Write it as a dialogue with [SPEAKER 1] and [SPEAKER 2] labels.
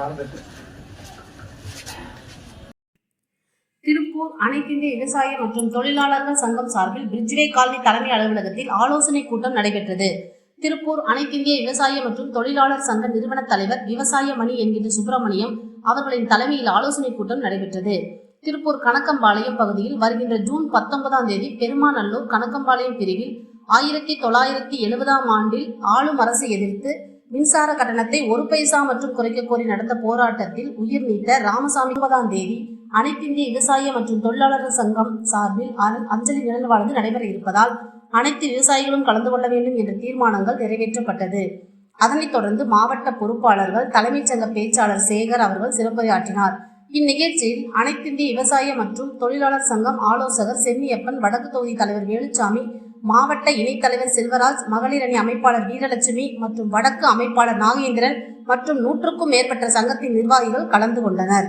[SPEAKER 1] மறந்துட்டு
[SPEAKER 2] திருப்பூர் அனைத்திந்திய விவசாய மற்றும் தொழிலாளர்கள் சங்கம் சார்பில் பிரிட்ஜ்வே காலனி தலைமை அலுவலகத்தில் ஆலோசனை கூட்டம் நடைபெற்றது. திருப்பூர் அனைத்திந்திய விவசாய மற்றும் தொழிலாளர் சங்க நிறுவன தலைவர் விவசாய மணி என்கின்ற சுப்பிரமணியம் அவர்களின் தலைமையில் ஆலோசனை கூட்டம் நடைபெற்றது. திருப்பூர் கணக்கம்பாளையம் பகுதியில் வருகின்ற ஜூன் பத்தொன்பதாம் தேதி பெருமாநல்லூர் கணக்கம்பாளையம் பிரிவில் ஆயிரத்தி தொள்ளாயிரத்தி எழுபதாம் ஆண்டில் ஆளும் அரசை எதிர்த்து மின்சார கட்டணத்தை ஒரு பைசா மற்றும் குறைக்க கோரி நடந்த போராட்டத்தில் உயிர் நீத்த ராமசாமி ஒன்பதாம் தேதி அனைத்திந்திய விவசாய மற்றும் தொழிலாளர்கள் சங்கம் சார்பில் அஞ்சலி அஞ்சலி வாழ்ந்து நடைபெற இருப்பதால் அனைத்து விவசாயிகளும் கலந்து கொள்ள வேண்டும் என்ற தீர்மானங்கள் நிறைவேற்றப்பட்டது. அதனைத் தொடர்ந்து மாவட்ட பொறுப்பாளர்கள் தலைமைச் சங்க பேச்சாளர் சேகர் அவர்கள் சிறப்புரையாற்றினார். இந்நிகழ்ச்சியில் அனைத்திந்திய விவசாய மற்றும் தொழிலாளர் சங்கம் ஆலோசகர் சென்னியப்பன் வடக்கு தொகுதி தலைவர் வேலுச்சாமி மாவட்ட இணைத்தலைவர் செல்வராஜ் மகளிர் அணி அமைப்பாளர் வீரலட்சுமி மற்றும் வடக்கு அமைப்பாளர் நாகேந்திரன் மற்றும் நூற்றுக்கும் மேற்பட்ட சங்கத்தின் நிர்வாகிகள் கலந்து கொண்டனர்.